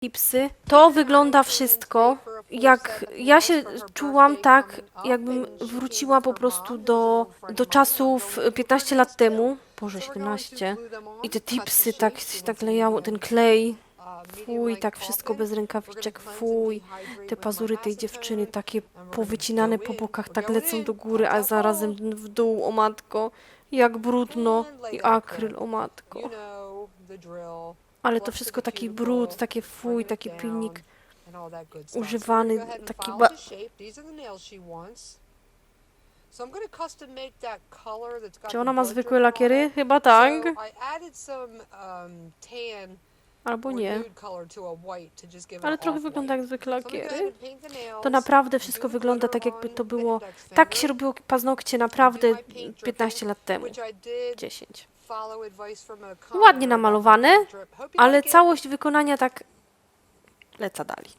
tipsy. To wygląda wszystko, jak ja się czułam tak, jakbym wróciła po prostu do, do czasów 15 lat temu. Boże, 17. I te tipsy tak się tak lejało, ten klej. Fuj, tak wszystko bez rękawiczek, fuj. Te pazury tej dziewczyny takie powycinane po bokach, tak lecą do góry, a zarazem w dół, o matko. Jak brudno. I akryl, o matko. Ale to wszystko taki brud, takie fuj, taki pilnik używany, taki ba... Czy ona ma zwykłe lakiery? Chyba tak. Albo nie. Ale trochę wygląda jak zwykle lakiery. To naprawdę wszystko wygląda tak, jakby to było... Tak się robiło paznokcie naprawdę 15 lat temu. 10. Ładnie namalowane, ale całość wykonania tak leca dali.